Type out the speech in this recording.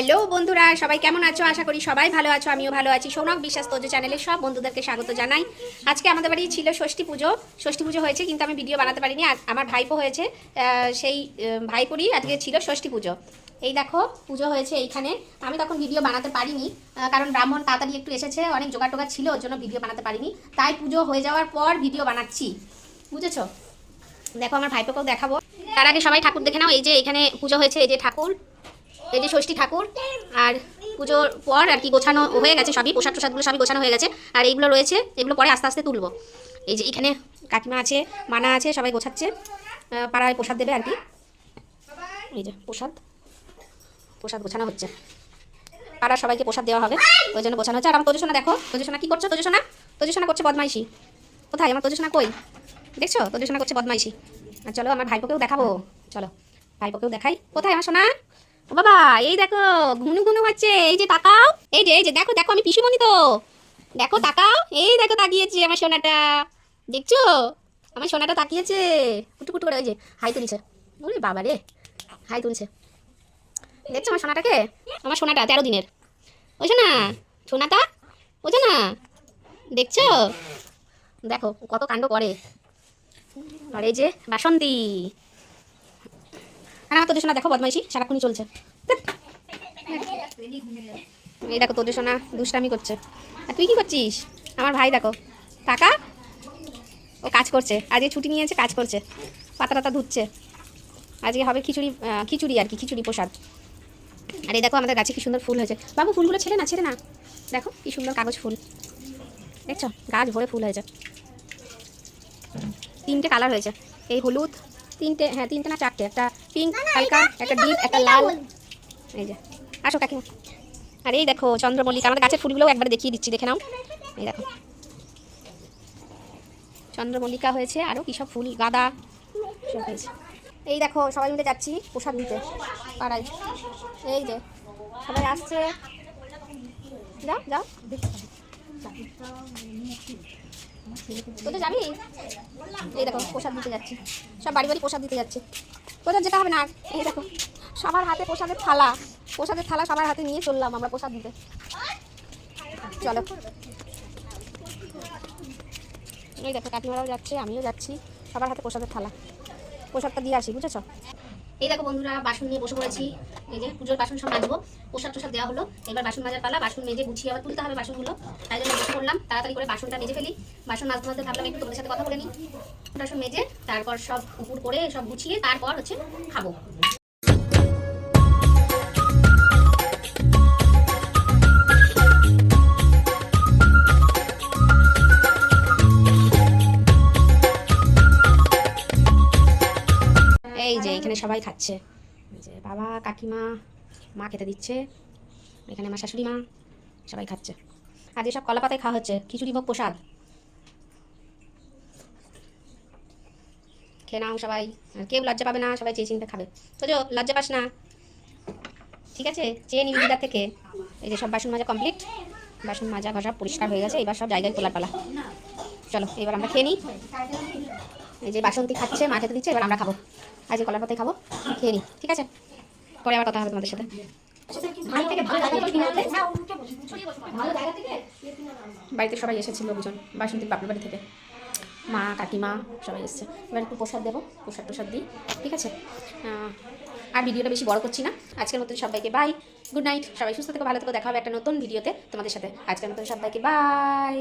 Hello বন্ধুরা, সবাই কেমন আছো? আশা করি সবাই ভালো আছো, আমিও ভালো আছি। সৌনক বিশ্বাস তোজো চ্যানেলে সব বন্ধুদেরকে স্বাগত জানাই। আজকে আমাদের বাড়ি ছিল ষষ্ঠী পুজো। ষষ্ঠী পুজো হয়েছে, কিন্তু আমি ভিডিও বানাতে পারিনি। আমার ভাইপো হয়েছে সেই ভাইপোরই আজকে ছিল ষষ্ঠী পুজো। এই দেখো, পুজো হয়েছে এইখানে। আমি তখন ভিডিও বানাতে পারিনি কারণ ব্রাহ্মণ তাড়াতাড়ি একটু এসেছে, অনেক জোগাড় টোগাড় ছিল, ওর জন্য ভিডিও বানাতে পারিনি। তাই পুজো হয়ে যাওয়ার পর ভিডিও বানাচ্ছি। বুঝেছ? দেখো, আমার ভাইপোকেও দেখাবো। তার আগে সবাই ঠাকুর দেখে নাও, এই যে এখানে পুজো হয়েছে, এই যে ঠাকুর। এই যে ষষ্ঠী ঠাকুর, আর পুজোর পর আর কি গোছানো হয়ে গেছে সবই, প্রসাদ প্রসাদগুলো সবই গোছানো হয়ে গেছে। আর এইগুলো রয়েছে, এগুলো পরে আস্তে আস্তে তুলবো। এই যে এখানে কাকিমা আছে, মানা আছে, সবাই গোছাচ্ছে। পাড়ায় প্রসাদ দেবে আর কি। এই যে প্রসাদ প্রসাদ গোছানো হচ্ছে। পাড়ার সবাইকে প্রসাদ দেওয়া হবে। ওই জন্য গোছানো হচ্ছে। আর আমার তোজসোনা দেখো তোজসোনা কি করছ তোজসোনা তোজসোনা করছে বদমাইশি। কোথায়? আমার তোজসোনা কই? দেখছ? তোজসোনা করছে বদমাইশি। আর চলো, আমার ভাইপোকেও দেখাবো। চলো, ভাইপোকেও দেখাই। কোথায় আমার সোনা? ও বাবা, এই দেখো, ঘুনু ঘুনু হচ্ছে, এই যে তাকাও, এই যে এই যে, দেখো দেখো, আমি পিসিমণি তো। দেখো, তাকাও, এই দেখো, তাকিয়েছে আমার সোনাটা। দেখছ? আমার সোনাটা তাকিয়েছে। কুটু কুটু করে, ওই যে, হাই তুলছে। ওরে বাবা রে, হাই তুলছে। দেখছ আমার সোনাটাকে? আমার সোনাটা তেরো দিনের। ওই সোনা, সোনাটা ওই না দেখছ? দেখো, কত কাণ্ড করে। আর এই যে, বাসন্তী। আর তোদের সোনা দেখো, বদমাইশি, সারাক্ষণই চলছে। এই দেখো তোদের সোনা দুষ্টামি করছে। আর তুই কি করছিস? আমার ভাই দেখো, টাকা? ও কাজ করছে, আজকে ছুটি নিয়েছে, কাজ করছে, পাতা টাতা ধুচ্ছে। আজকে হবে খিচুড়ি খিচুড়ি আর কি, খিচুড়ি প্রসাদ। আর এই দেখো আমাদের গাছে কি সুন্দর ফুল হয়েছে। বাবু, ফুলগুলো ছেড়ে না ছেড়ে না। দেখো কি সুন্দর কাগজ ফুল। দেখছ? গাছ ভরে ফুল হয়েছে। তিনটে কালার হয়েছে। এই হলুদ তিনটে হ্যাঁ তিনটে না চারটে একটা পিঙ্ক হালকা একটা ডিপ একটা লাল। এই যে আসো কাকিমা। আর এই দেখো চন্দ্রমল্লিকা আমাদের গাছের ফুলগুলোও একবারে দেখিয়ে দিচ্ছি দেখে নাও। এই দেখো। চন্দ্রমল্লিকা হয়েছে আরও কী সব ফুল গাঁদা সব হয়েছে। এই দেখো সবাই মিলে যাচ্ছি প্রসাদ দিতে পাড়ায়। এই যে সবাই আসছে। যাও যাও। যাবি এই প্রসাদ দিতে যাচ্ছি। সব বাড়ি বাড়ি প্রসাদ দিতে হবে না, এই দেখো, সবার হাতে প্রসাদের থালা। প্রসাদের থালা সবার হাতে নিয়ে চললাম দিতে। চলো। দেখো, কাকিমারাও যাচ্ছে, আমিও যাচ্ছি। সবার হাতে প্রসাদের থালা। প্রসাদটা দিয়ে আসি, বুঝেছ? এই দেখো বন্ধুরা, বাসন নিয়ে বসে পড়েছি। এই যে পুজোর বাসন সব মাজবো। প্রসাদ টোসাদ দেওয়া হলো। এবার বাসন মাজার পালা, বাসন মেজে গুছিয়ে আবার তুলতে হবে বাসনগুলো। তাই জন্য বসে পড়লাম। তাড়াতাড়ি করে বাসনটা মেজে ফেলি। বাসন মাজতে মাজতে ভাবলাম একটু তোমাদের সাথে কথা বলে নিই। বাসন মেজে, তারপর সব উপর করে সব গুছিয়ে তারপর হচ্ছে খাব। সবাই খাচ্ছে। যে বাবা, কাকিমা, মা খেতে দিচ্ছে। এখানে আমার শাশুড়ি মা, সবাই খাচ্ছে। আর যেসব কলা পাতায় খাওয়া হচ্ছে, খিচুড়ি ভোগ প্রসাদ। খেয়ে নাও সবাই। কেউ লজ্জা পাবে না, সবাই চেয়ে চিনতে খাবে। তো যো লজ্জা পাস না। ঠিক আছে? চেয়ে নিবি দিদার থেকে। এই যে সব বাসন মাজা কমপ্লিট বাসন মাজা ঘষা পরিষ্কার হয়ে গেছে, এবার সব জায়গায় তোলার পালা। চলো, এবার আমরা খেয়ে নিই। এই যে বাসন্তী খাচ্ছে মা খেতে দিচ্ছে এবার আমরা খাব। আজ এই কলার পাতায় খাব খেয়ে নিই ঠিক আছে? পরে আবার কথা হবে তোমাদের সাথে। বাড়িতে সবাই এসেছিল লোকজন বাসন্তী বাপের বাড়ি থেকে। মা কাকিমা সবাই এসেছে। এবার একটু প্রসাদ দেবো প্রসাদ প্রসাদ দিই ঠিক আছে? আর ভিডিওটা বেশি বড় করছি না। আজকের মতন সবাইকে বাই গুড নাইট সবাই সুস্থ থেকে ভালো থেকে দেখা হবে একটা নতুন ভিডিওতে তোমাদের সাথে। আজকের মতন সবাইকে বাই